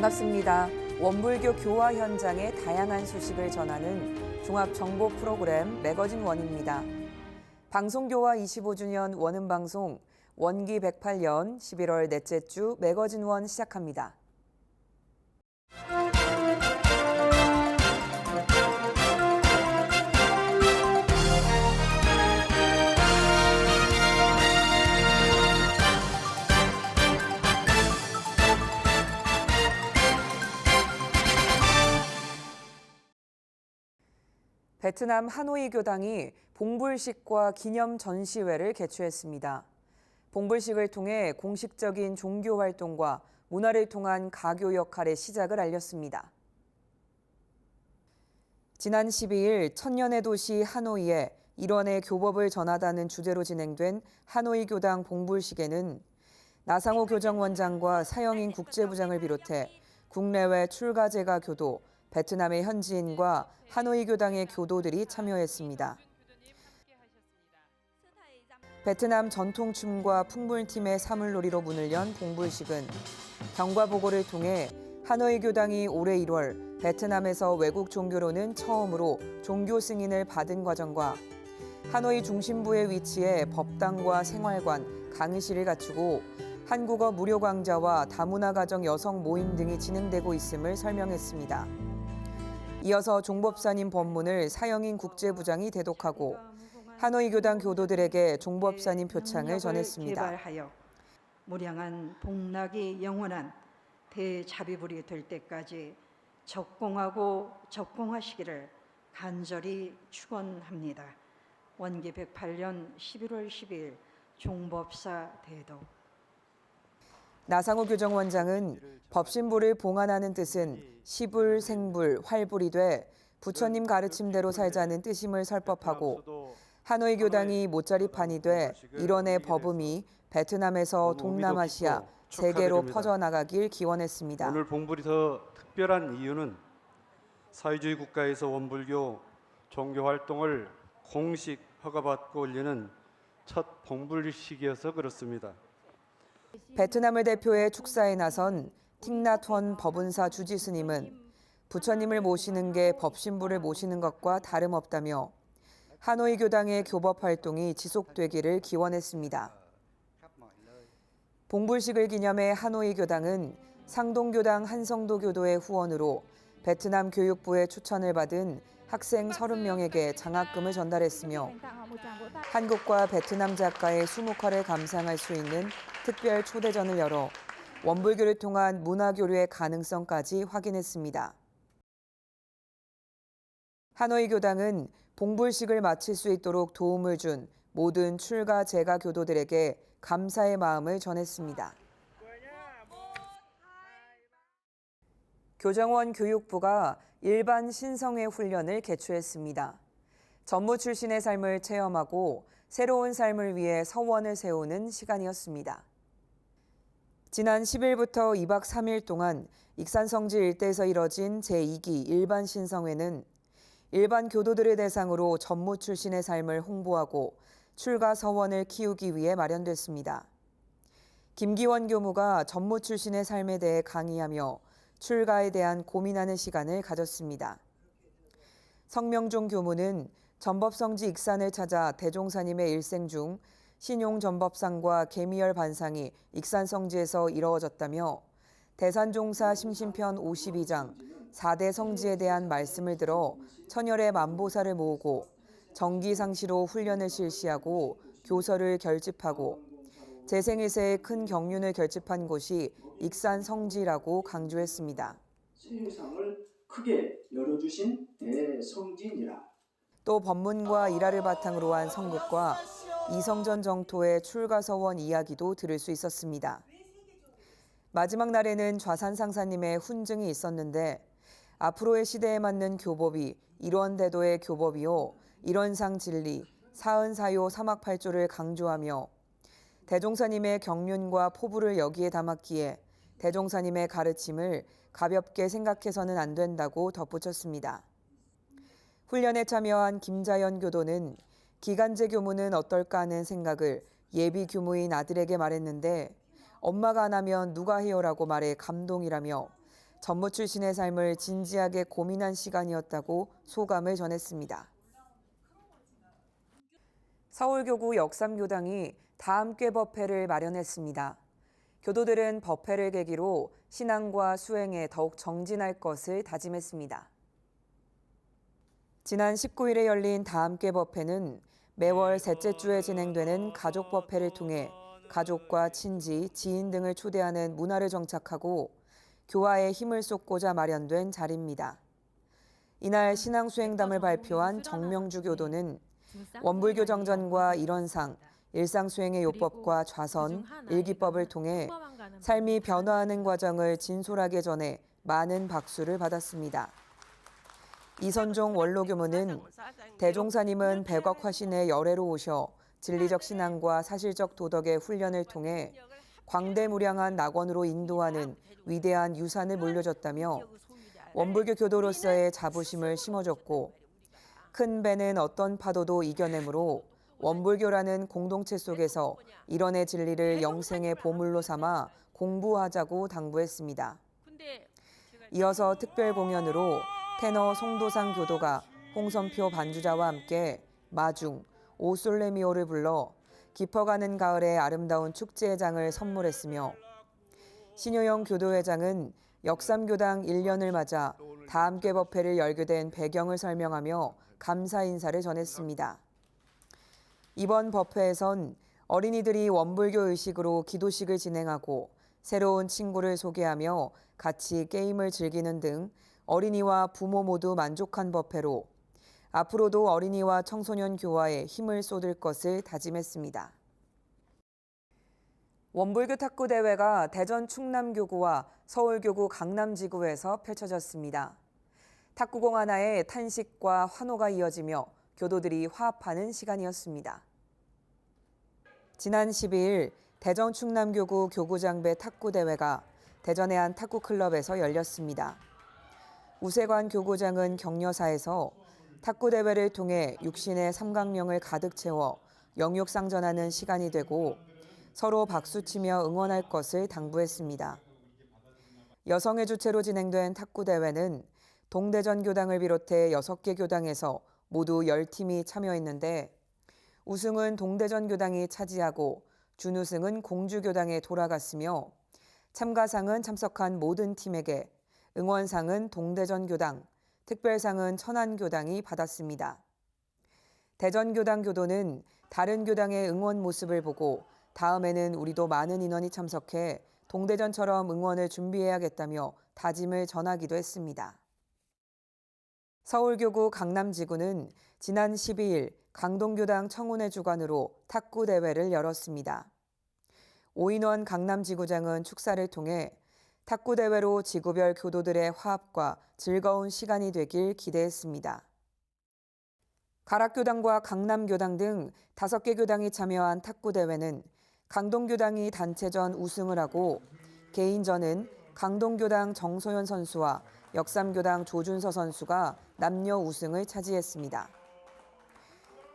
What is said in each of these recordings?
반갑습니다. 원불교 교화 현장의 다양한 소식을 전하는 종합 정보 프로그램 매거진 원입니다. 방송교화 25주년 원음 방송 원기 108년 11월 넷째 주 매거진 원 시작합니다. 베트남 하노이 교당이 봉불식과 기념 전시회를 개최했습니다. 봉불식을 통해 공식적인 종교 활동과 문화를 통한 가교 역할의 시작을 알렸습니다. 지난 12일 천년의 도시 하노이에 일원의 교법을 전하다는 주제로 진행된 하노이 교당 봉불식에는 나상호 교정원장과 사영인 국제부장을 비롯해 국내외 출가제가 교도, 베트남의 현지인과 하노이 교당의 교도들이 참여했습니다. 베트남 전통춤과 풍물팀의 사물놀이로 문을 연 봉불식은 경과보고를 통해 하노이 교당이 올해 1월 베트남에서 외국 종교로는 처음으로 종교 승인을 받은 과정과 하노이 중심부에 위치해 법당과 생활관, 강의실을 갖추고 한국어 무료 강좌와 다문화 가정 여성 모임 등이 진행되고 있음을 설명했습니다. 이어서 종법사님 법문을 사영인 국제부장이 대독하고 하노이 교당 교도들에게 종법사님 표창을 전했습니다. 개발하여 무량한 복락이 영원한 대자비불이 될 때까지 적공하고 적공하시기를 간절히 축원합니다. 원기 108년 11월 12일 종법사 대독 나상호 교정원장은 법신부를 봉안하는 뜻은 시불, 생불, 활불이 돼 부처님 가르침대로 살자는 뜻임을 설법하고 하노이 교당이 모짜리판이 돼 일원의 법음이 베트남에서 동남아시아, 세계로 퍼져나가길 기원했습니다. 오늘 봉불이 더 특별한 이유는 사회주의 국가에서 원불교 종교 활동을 공식 허가받고 올리는 첫 봉불식이어서 그렇습니다. 베트남을 대표해 축사에 나선 틱나톤 법운사 주지 스님은 부처님을 모시는 게 법신부를 모시는 것과 다름없다며 하노이 교당의 교법 활동이 지속되기를 기원했습니다. 봉불식을 기념해 하노이 교당은 상동교당 한성도 교도의 후원으로 베트남 교육부의 추천을 받은 학생 30명에게 장학금을 전달했으며 한국과 베트남 작가의 수묵화를 감상할 수 있는 특별 초대전을 열어 원불교를 통한 문화 교류의 가능성까지 확인했습니다. 하노이 교당은 봉불식을 마칠 수 있도록 도움을 준 모든 출가 재가 교도들에게 감사의 마음을 전했습니다. 교정원 교육부가 일반 신성회 훈련을 개최했습니다. 전무 출신의 삶을 체험하고 새로운 삶을 위해 서원을 세우는 시간이었습니다. 지난 10일부터 2박 3일 동안 익산성지 일대에서 이뤄진 제2기 일반 신성회는 일반 교도들을 대상으로 전무 출신의 삶을 홍보하고 출가 서원을 키우기 위해 마련됐습니다. 김기원 교무가 전무 출신의 삶에 대해 강의하며 출가에 대한 고민하는 시간을 가졌습니다. 성명종 교무는 전법성지 익산을 찾아 대종사님의 일생 중 신용 전법상과 개미열 반상이 익산성지에서 이루어졌다며 대산종사 심신편 52장 4대 성지에 대한 말씀을 들어 천열의 만보사를 모으고 정기상시로 훈련을 실시하고 교서를 결집하고 재생일세의 큰 경륜을 결집한 곳이 익산 성지라고 강조했습니다. 세상을 크게 열어주신 대성진이라. 또 법문과 일화를 바탕으로 한 성극과 이성전 정토의 출가서원 이야기도 들을 수 있었습니다. 마지막 날에는 좌산상사님의 훈증이 있었는데 앞으로의 시대에 맞는 교법이 일원대도의 교법이요 일원상 진리 사은사요 사막팔조를 강조하며 대종사님의 경륜과 포부를 여기에 담았기에 대종사님의 가르침을 가볍게 생각해서는 안 된다고 덧붙였습니다. 훈련에 참여한 김자연 교도는 기간제 교무는 어떨까 하는 생각을 예비 교무인 아들에게 말했는데 엄마가 안 하면 누가 해요라고 말해 감동이라며 전무 출신의 삶을 진지하게 고민한 시간이었다고 소감을 전했습니다. 서울교구 역삼교당이 다함께 법회를 마련했습니다. 교도들은 법회를 계기로 신앙과 수행에 더욱 정진할 것을 다짐했습니다. 지난 19일에 열린 다함께 법회는 매월 셋째 주에 진행되는 가족 법회를 통해 가족과 친지, 지인 등을 초대하는 문화를 정착하고 교화에 힘을 쏟고자 마련된 자리입니다. 이날 신앙수행담을 발표한 정명주 교도는 원불교 정전과 일원상, 일상수행의 요법과 좌선, 일기법을 통해 삶이 변화하는 과정을 진솔하게 전해 많은 박수를 받았습니다. 이선종 원로교무는 대종사님은 백억 화신의 열애로 오셔 진리적 신앙과 사실적 도덕의 훈련을 통해 광대무량한 낙원으로 인도하는 위대한 유산을 물려줬다며 원불교 교도로서의 자부심을 심어줬고 큰 배는 어떤 파도도 이겨내므로 원불교라는 공동체 속에서 일원의 진리를 영생의 보물로 삼아 공부하자고 당부했습니다. 이어서 특별 공연으로 테너 송도상 교도가 홍선표 반주자와 함께 마중, 오솔레미오를 불러 깊어가는 가을의 아름다운 축제의 장을 선물했으며 신효영 교도회장은 역삼교당 1년을 맞아 다함께 법회를 열게 된 배경을 설명하며 감사 인사를 전했습니다. 이번 법회에선 어린이들이 원불교 의식으로 기도식을 진행하고 새로운 친구를 소개하며 같이 게임을 즐기는 등 어린이와 부모 모두 만족한 법회로 앞으로도 어린이와 청소년 교화에 힘을 쏟을 것을 다짐했습니다. 원불교 탁구 대회가 대전 충남교구와 서울교구 강남지구에서 펼쳐졌습니다. 탁구공 하나에 탄식과 환호가 이어지며 교도들이 화합하는 시간이었습니다. 지난 12일 대전 충남교구 교구장배 탁구 대회가 대전의 한 탁구 클럽에서 열렸습니다. 우세관 교구장은 격려사에서 탁구 대회를 통해 육신의 삼강령을 가득 채워 영육상전하는 시간이 되고 서로 박수치며 응원할 것을 당부했습니다. 여성의 주체로 진행된 탁구 대회는 동대전 교당을 비롯해 6개 교당에서 모두 10팀이 참여했는데 우승은 동대전 교당이 차지하고 준우승은 공주교당에 돌아갔으며 참가상은 참석한 모든 팀에게 응원상은 동대전 교당, 특별상은 천안 교당이 받았습니다. 대전 교당 교도는 다른 교당의 응원 모습을 보고 다음에는 우리도 많은 인원이 참석해 동대전처럼 응원을 준비해야겠다며 다짐을 전하기도 했습니다. 서울교구 강남지구는 지난 12일 강동교당 청운회 주관으로 탁구 대회를 열었습니다. 오인원 강남지구장은 축사를 통해 탁구 대회로 지구별 교도들의 화합과 즐거운 시간이 되길 기대했습니다. 가락교당과 강남교당 등 다섯 개 교당이 참여한 탁구 대회는 강동교당이 단체전 우승을 하고 개인전은 강동교당 정소연 선수와 역삼교당 조준서 선수가 남녀 우승을 차지했습니다.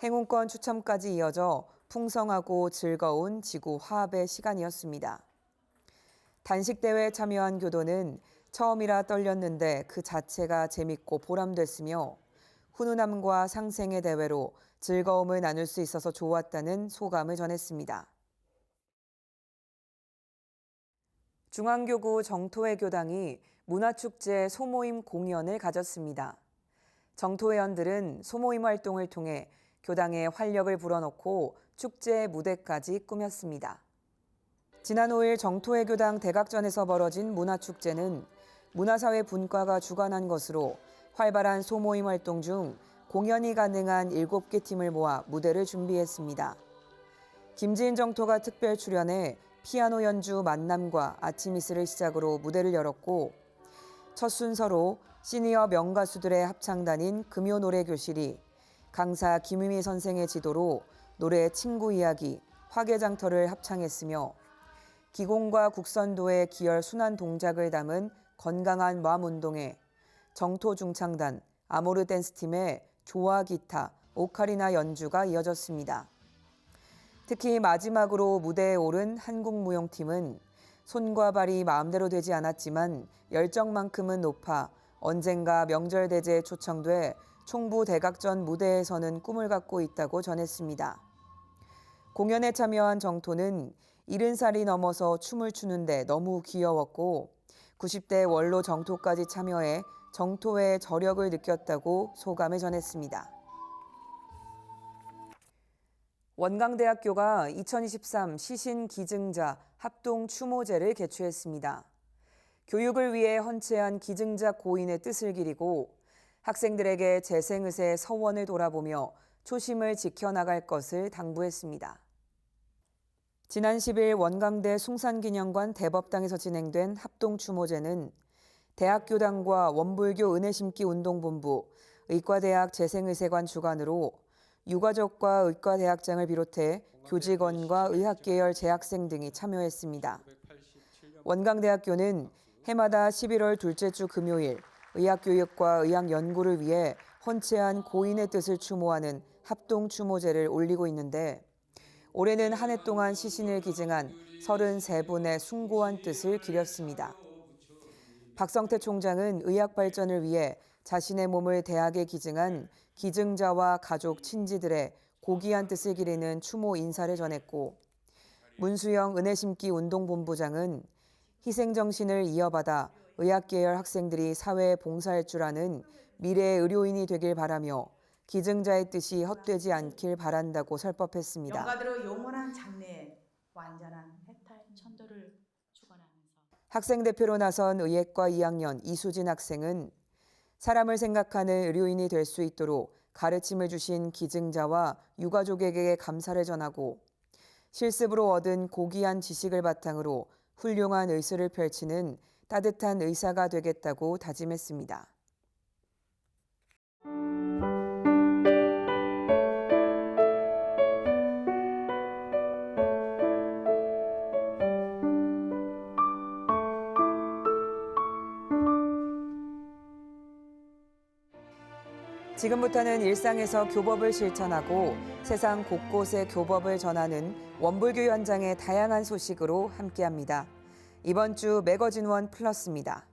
행운권 추첨까지 이어져 풍성하고 즐거운 지구 화합의 시간이었습니다. 단식 대회에 참여한 교도는 처음이라 떨렸는데 그 자체가 재밌고 보람됐으며 훈훈함과 상생의 대회로 즐거움을 나눌 수 있어서 좋았다는 소감을 전했습니다. 중앙교구 정토회 교당이 문화축제 소모임 공연을 가졌습니다. 정토회원들은 소모임 활동을 통해 교당의 활력을 불어넣고 축제 무대까지 꾸몄습니다. 지난 5일 정토회 교당 대각전에서 벌어진 문화축제는 문화사회 분과가 주관한 것으로 활발한 소모임 활동 중 공연이 가능한 7개 팀을 모아 무대를 준비했습니다. 김지인 정토가 특별 출연해 피아노 연주 만남과 아침이슬을 시작으로 무대를 열었고 첫 순서로 시니어 명가수들의 합창단인 금요 노래 교실이 강사 김유미 선생의 지도로 노래 친구 이야기, 화개장터를 합창했으며 기공과 국선도의 기열 순환 동작을 담은 건강한 마음 운동에 정토 중창단, 아모르 댄스팀의 조화 기타, 오카리나 연주가 이어졌습니다. 특히 마지막으로 무대에 오른 한국무용팀은 손과 발이 마음대로 되지 않았지만 열정만큼은 높아 언젠가 명절 대제에 초청돼 총부 대각전 무대에 서는 꿈을 갖고 있다고 전했습니다. 공연에 참여한 정토는 70살이 넘어서 춤을 추는데 너무 귀여웠고 90대 원로 정토까지 참여해 정토의 저력을 느꼈다고 소감을 전했습니다. 원광대학교가 2023 시신 기증자 합동 추모제를 개최했습니다. 교육을 위해 헌채한 기증자 고인의 뜻을 기리고 학생들에게 재생의세 서원을 돌아보며 초심을 지켜나갈 것을 당부했습니다. 지난 10일 원광대 숭산기념관 대법당에서 진행된 합동 추모제는 대학교당과 원불교 은혜심기 운동본부, 의과대학 재생의세관 주관으로 유가족과 의과대학장을 비롯해 교직원과 의학계열 재학생 등이 참여했습니다. 원광대학교는 해마다 11월 둘째 주 금요일 의학교육과 의학연구를 위해 헌채한 고인의 뜻을 추모하는 합동 추모제를 올리고 있는데 올해는 한 해 동안 시신을 기증한 33분의 숭고한 뜻을 기렸습니다. 박성태 총장은 의학 발전을 위해 자신의 몸을 대학에 기증한 기증자와 가족 친지들의 고귀한 뜻을 기리는 추모 인사를 전했고 문수영 은혜심기 운동본부장은 희생 정신을 이어받아 의학계열 학생들이 사회에 봉사할 줄 아는 미래의 의료인이 되길 바라며 기증자의 뜻이 헛되지 않길 바란다고 설법했습니다. 영원한 장래에 완전한 해탈 천도를 축원하면서 학생 대표로 나선 의예과 2학년 이수진 학생은 사람을 생각하는 의료인이 될 수 있도록 가르침을 주신 기증자와 유가족에게 감사를 전하고 실습으로 얻은 고귀한 지식을 바탕으로 훌륭한 의술을 펼치는 따뜻한 의사가 되겠다고 다짐했습니다. 지금부터는 일상에서 교법을 실천하고 세상 곳곳에 교법을 전하는 원불교 현장의 다양한 소식으로 함께합니다. 이번 주 매거진원 플러스입니다.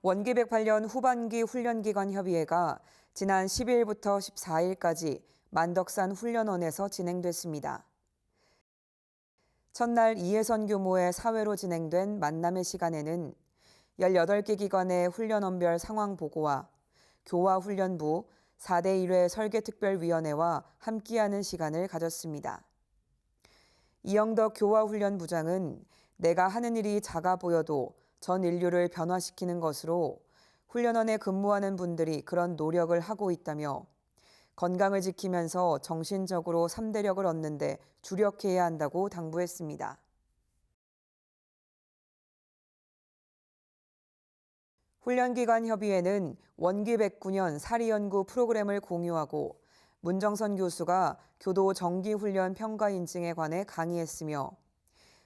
원기 108년 후반기 훈련기관 협의회가 지난 10일부터 14일까지 만덕산 훈련원에서 진행됐습니다. 첫날 이해선 교모의 사회로 진행된 만남의 시간에는 18개 기관의 훈련원별 상황 보고와 교화훈련부 4대 1회 설계특별위원회와 함께하는 시간을 가졌습니다. 이영덕 교화훈련부장은 내가 하는 일이 작아 보여도 전 인류를 변화시키는 것으로 훈련원에 근무하는 분들이 그런 노력을 하고 있다며 건강을 지키면서 정신적으로 3대력을 얻는데 주력해야 한다고 당부했습니다. 훈련기관 협의회는 원기 109년 사리연구 프로그램을 공유하고 문정선 교수가 교도 정기훈련 평가 인증에 관해 강의했으며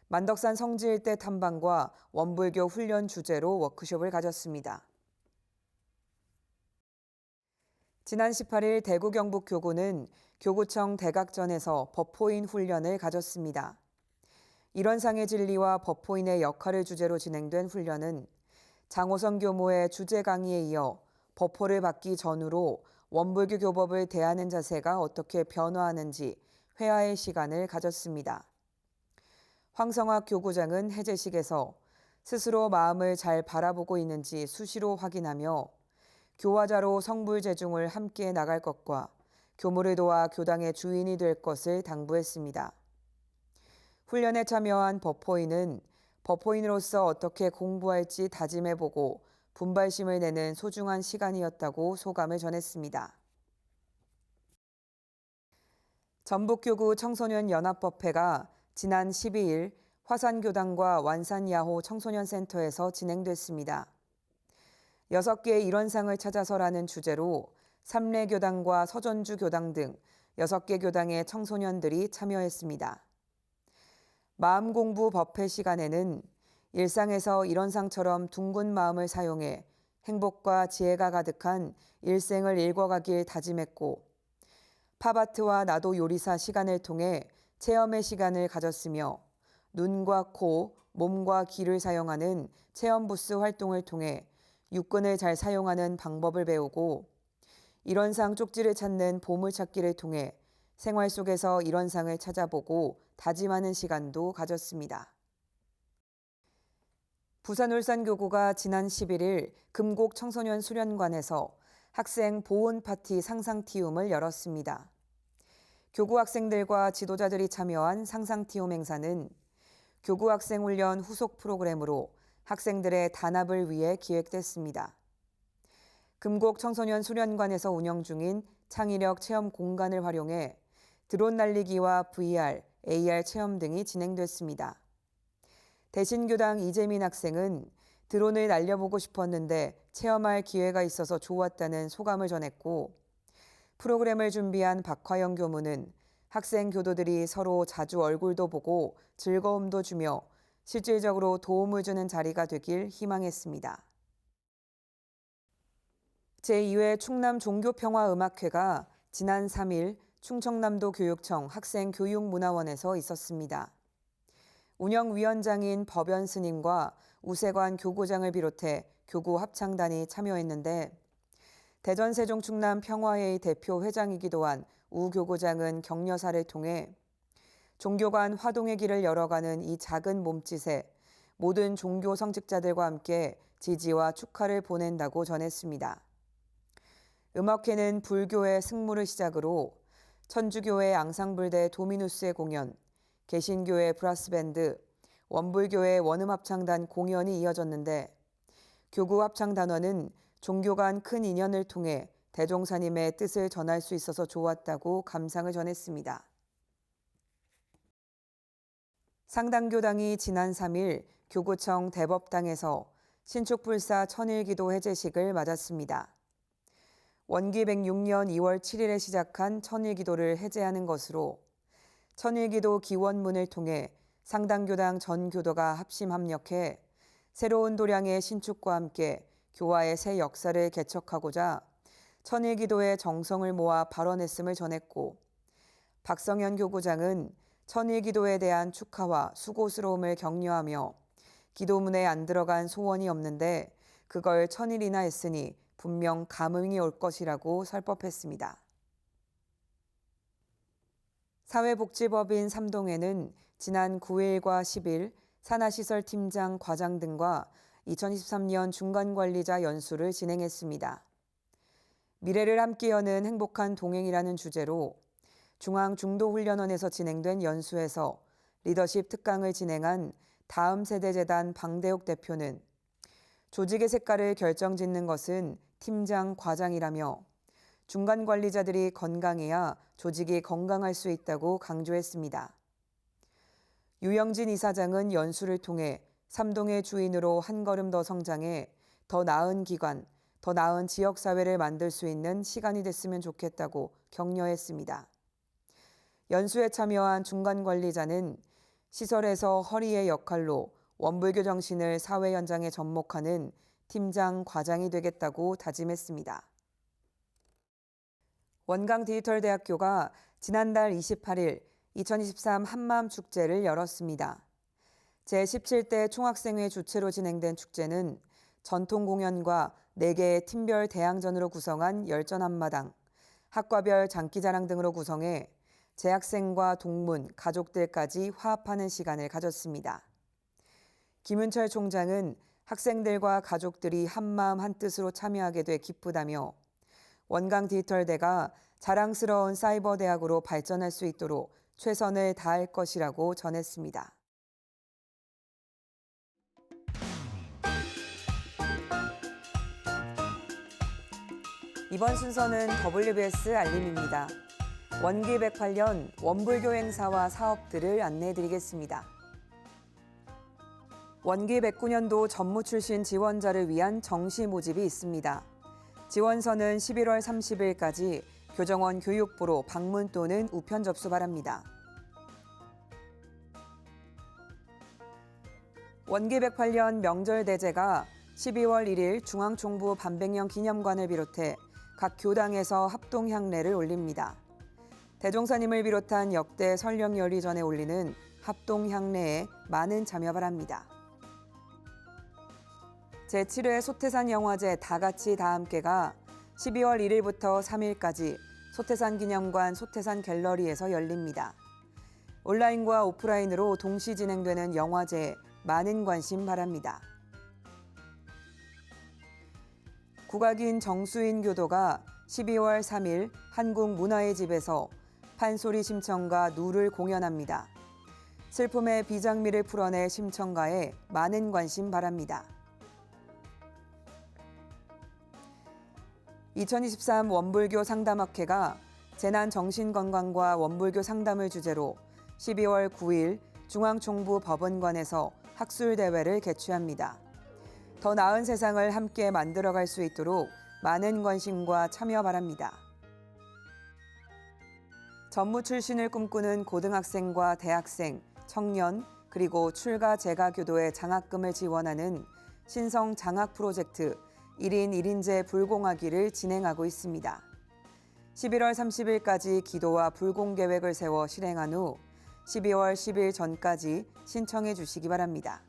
만덕산 성지일대 탐방과 원불교 훈련 주제로 워크숍을 가졌습니다. 지난 18일 대구 경북 교구는 교구청 대각전에서 법호인 훈련을 가졌습니다. 일원상의 진리와 법호인의 역할을 주제로 진행된 훈련은 장호성 교모의 주제 강의에 이어 법호를 받기 전후로 원불교 교법을 대하는 자세가 어떻게 변화하는지 회화의 시간을 가졌습니다. 황성학 교구장은 해제식에서 스스로 마음을 잘 바라보고 있는지 수시로 확인하며 교화자로 성불 제중을 함께 나갈 것과 교무를 도와 교당의 주인이 될 것을 당부했습니다. 훈련에 참여한 법호인은 법호인으로서 어떻게 공부할지 다짐해보고 분발심을 내는 소중한 시간이었다고 소감을 전했습니다. 전북교구 청소년 연합법회가 지난 12일 화산교당과 완산야호 청소년센터에서 진행됐습니다. 6개의 일원상을 찾아서라는 주제로 삼례교당과 서전주 교당 등 6개 교당의 청소년들이 참여했습니다. 마음 공부 법회 시간에는 일상에서 일원상처럼 둥근 마음을 사용해 행복과 지혜가 가득한 일생을 읽어가길 다짐했고 팝아트와 나도 요리사 시간을 통해 체험의 시간을 가졌으며 눈과 코, 몸과 귀를 사용하는 체험 부스 활동을 통해 육군을 잘 사용하는 방법을 배우고 일원상 쪽지를 찾는 보물찾기를 통해 생활 속에서 일원상을 찾아보고 다짐하는 시간도 가졌습니다. 부산 울산교구가 지난 11일 금곡 청소년 수련관에서 학생 보온 파티 상상 티움을 열었습니다. 교구 학생들과 지도자들이 참여한 상상 티움 행사는 교구 학생 훈련 후속 프로그램으로 학생들의 단합을 위해 기획됐습니다. 금곡 청소년 수련관에서 운영 중인 창의력 체험 공간을 활용해 드론 날리기와 VR, AR 체험 등이 진행됐습니다. 대신교당 이재민 학생은 드론을 날려보고 싶었는데 체험할 기회가 있어서 좋았다는 소감을 전했고 프로그램을 준비한 박화영 교무는 학생 교도들이 서로 자주 얼굴도 보고 즐거움도 주며 실질적으로 도움을 주는 자리가 되길 희망했습니다. 제2회 충남 종교평화음악회가 지난 3일 충청남도 교육청 학생교육문화원에서 있었습니다. 운영위원장인 법연 스님과 우세관 교구장을 비롯해 교구 합창단이 참여했는데 대전 세종 충남 평화회의 대표 회장이기도 한 우 교구장은 격려사를 통해 종교 간 화동의 길을 열어가는 이 작은 몸짓에 모든 종교 성직자들과 함께 지지와 축하를 보낸다고 전했습니다. 음악회는 불교의 승무를 시작으로 천주교의 앙상블대 도미누스의 공연, 개신교의 브라스밴드, 원불교의 원음합창단 공연이 이어졌는데 교구 합창단원은 종교 간 큰 인연을 통해 대종사님의 뜻을 전할 수 있어서 좋았다고 감상을 전했습니다. 상당교당이 지난 3일 교구청 대법당에서 신축불사 천일기도 해제식을 맞았습니다. 원기 106년 2월 7일에 시작한 천일기도를 해제하는 것으로 천일기도 기원문을 통해 상당교당 전 교도가 합심 합력해 새로운 도량의 신축과 함께 교화의 새 역사를 개척하고자 천일기도의 정성을 모아 발언했음을 전했고 박성현 교구장은 천일기도에 대한 축하와 수고스러움을 격려하며 기도문에 안 들어간 소원이 없는데 그걸 천일이나 했으니 분명 감흥이 올 것이라고 설법했습니다. 사회복지법인 삼동에는 지난 9일과 10일 산하시설 팀장 과장 등과 2023년 중간관리자 연수를 진행했습니다. 미래를 함께 여는 행복한 동행이라는 주제로 중앙중도훈련원에서 진행된 연수에서 리더십 특강을 진행한 다음 세대재단 방대옥 대표는 조직의 색깔을 결정 짓는 것은 팀장, 과장이라며 중간 관리자들이 건강해야 조직이 건강할 수 있다고 강조했습니다. 유영진 이사장은 연수를 통해 삼동의 주인으로 한 걸음 더 성장해 더 나은 기관, 더 나은 지역사회를 만들 수 있는 시간이 됐으면 좋겠다고 격려했습니다. 연수에 참여한 중간 관리자는 시설에서 허리의 역할로 원불교 정신을 사회 현장에 접목하는 팀장, 과장이 되겠다고 다짐했습니다. 원강 디지털 대학교가 지난달 28일 2023 한마음 축제를 열었습니다. 제17대 총학생회 주최로 진행된 축제는 전통 공연과 4개의 팀별 대항전으로 구성한 열전 한마당, 학과별 장기자랑 등으로 구성해 재학생과 동문, 가족들까지 화합하는 시간을 가졌습니다. 김은철 총장은 학생들과 가족들이 한마음 한뜻으로 참여하게 돼 기쁘다며 원강 디지털대가 자랑스러운 사이버 대학으로 발전할 수 있도록 최선을 다할 것이라고 전했습니다. 이번 순서는 WBS 알림입니다. 원기 108년 원불교 행사와 사업들을 안내해 드리겠습니다. 원기 109년도 전무 출신 지원자를 위한 정시 모집이 있습니다. 지원서는 11월 30일까지 교정원 교육부로 방문 또는 우편 접수 바랍니다. 원기 108년 명절 대제가 12월 1일 중앙총부 반백년 기념관을 비롯해 각 교당에서 합동 향례를 올립니다. 대종사님을 비롯한 역대 설령 열리 전에 올리는 합동 향례에 많은 참여 바랍니다. 제7회 소태산 영화제 다 같이 다 함께가 12월 1일부터 3일까지 소태산 기념관 소태산 갤러리에서 열립니다. 온라인과 오프라인으로 동시 진행되는 영화제에 많은 관심 바랍니다. 국악인 정수인 교도가 12월 3일 한국 문화의 집에서 판소리 심청가 누를 공연합니다. 슬픔의 비장미를 풀어내 심청가에 많은 관심 바랍니다. 2023 원불교 상담학회가 재난 정신건강과 원불교 상담을 주제로 12월 9일 중앙총부 법원관에서 학술 대회를 개최합니다. 더 나은 세상을 함께 만들어갈 수 있도록 많은 관심과 참여 바랍니다. 전무 출신을 꿈꾸는 고등학생과 대학생, 청년, 그리고 출가 재가 교도의 장학금을 지원하는 신성 장학 프로젝트 1인 1인제 불공하기를 진행하고 있습니다. 11월 30일까지 기도와 불공 계획을 세워 실행한 후 12월 10일 전까지 신청해 주시기 바랍니다.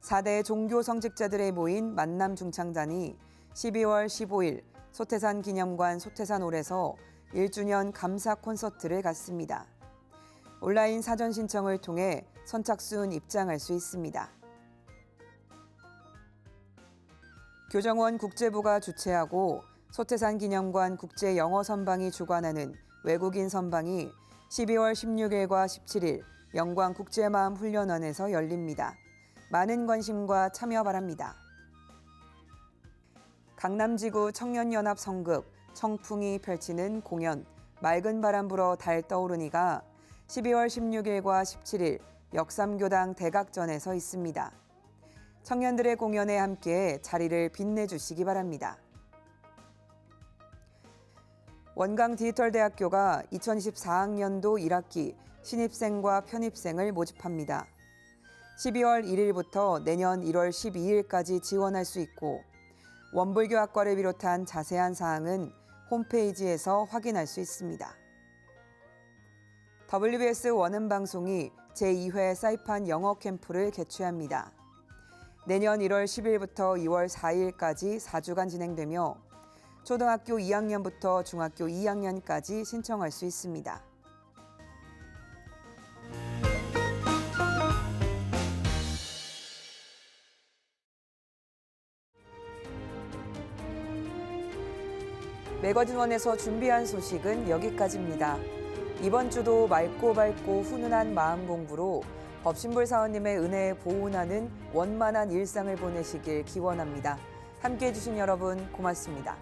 4대 종교 성직자들의 모인 만남 중창단이 12월 15일 소태산 기념관 소태산홀에서 1주년 감사 콘서트를 갖습니다. 온라인 사전 신청을 통해 선착순 입장할 수 있습니다. 교정원 국제부가 주최하고 소태산 기념관 국제 영어 선방이 주관하는 외국인 선방이 12월 16일과 17일 영광 국제마음 훈련원에서 열립니다. 많은 관심과 참여 바랍니다. 강남지구 청년연합 성극 청풍이 펼치는 공연 맑은 바람 불어 달 떠오르니가 12월 16일과 17일 역삼교당 대각전에서 있습니다. 청년들의 공연에 함께 자리를 빛내주시기 바랍니다. 원강 디지털대학교가 2024학년도 1학기 신입생과 편입생을 모집합니다. 12월 1일부터 내년 1월 12일까지 지원할 수 있고 원불교 학과를 비롯한 자세한 사항은 홈페이지에서 확인할 수 있습니다. WBS 원음 방송이 제2회 사이판 영어 캠프를 개최합니다. 내년 1월 10일부터 2월 4일까지 4주간 진행되며 초등학교 2학년부터 중학교 2학년까지 신청할 수 있습니다. 매거진원에서 준비한 소식은 여기까지입니다. 이번 주도 맑고 밝고 훈훈한 마음 공부로 법신불 사원님의 은혜에 보훈하는 원만한 일상을 보내시길 기원합니다. 함께 해주신 여러분 고맙습니다.